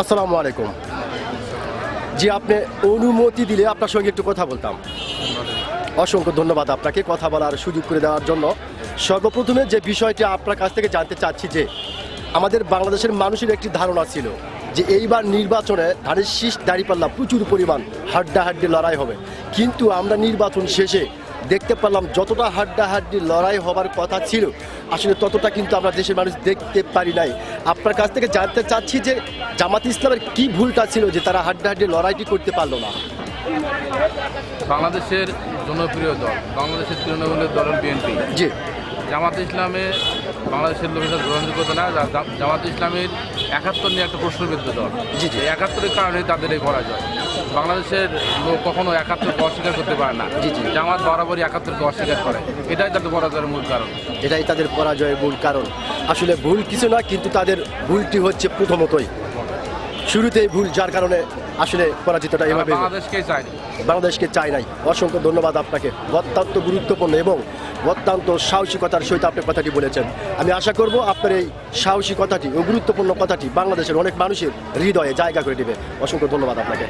আসসালামু আলাইকুম। জি, আপনি অনুমতি দিলে আপনার সঙ্গে একটু কথা বলতাম। অসংখ্য ধন্যবাদ আপনাকে কথা বলার সুযোগ করে দেওয়ার জন্য। সর্বপ্রথমে যে বিষয়টি আপনার কাছ থেকে জানতে চাচ্ছি যে, আমাদের বাংলাদেশের মানুষের একটি ধারণা ছিল যে, এইবার নির্বাচনে ধানের শীষ, দাঁড়িপাল্লা প্রচুর পরিমাণ হাড্ডাহাড্ডি লড়াই হবে। কিন্তু আমরা নির্বাচন শেষে দেখতে পারলাম যতটা হাড্ডাহাড্ডি লড়াই হবার কথা ছিল আসলে ততটা কিন্তু আমরা দেশের মানুষ দেখতে পারি নাই। আপনার কাছ থেকে জানতে চাচ্ছি যে জামাত ইসলামের কি ভুলটা ছিল যে তারা হাড্ডাহাড্ডি লড়াইটি করতে পারল না? বাংলাদেশের জনপ্রিয় দল বাংলাদেশের তৃণমূলের দল বিএনপি। জি। জামাত ইসলামে বাংলাদেশের লোকেরা গ্রহণযোগ্যতা না জামাত ইসলামের একাত্তর নিয়ে একটা প্রশ্নবিদ্ধ দল জি, জি। একাত্তরের কারণে তাদের এই পরাজয়। বাংলাদেশের লোক কখনো একাত্তরকে অস্বীকার করতে পারে না। জি, জি। জামাত বরাবরই একাত্তরকে অস্বীকার করে। এটাই তাদের পরাজয়ের মূল কারণ। এটাই তাদের পরাজয়ের মূল কারণ। আসলে ভুল কিছু না কিন্তু তাদের ভুলটি হচ্ছে প্রথমতই। শুরুতেই ভুল যার কারণে আসলে পরাজিতটা এভাবে বাংলাদেশকে চায় বাংলাদেশকে চাই নাই। অসংখ্য ধন্যবাদ আপনাকে। অত্যন্ত গুরুত্বপূর্ণ এবং অত্যন্ত সাহসিকতার সহিত আপনি কথাটি বলেছেন। আমি আশা করব আপনার এই সাহসী কথাটি ও গুরুত্বপূর্ণ কথাটি বাংলাদেশের অনেক মানুষের হৃদয়ে জায়গা করে দেবে। অসংখ্য ধন্যবাদ আপনাকে।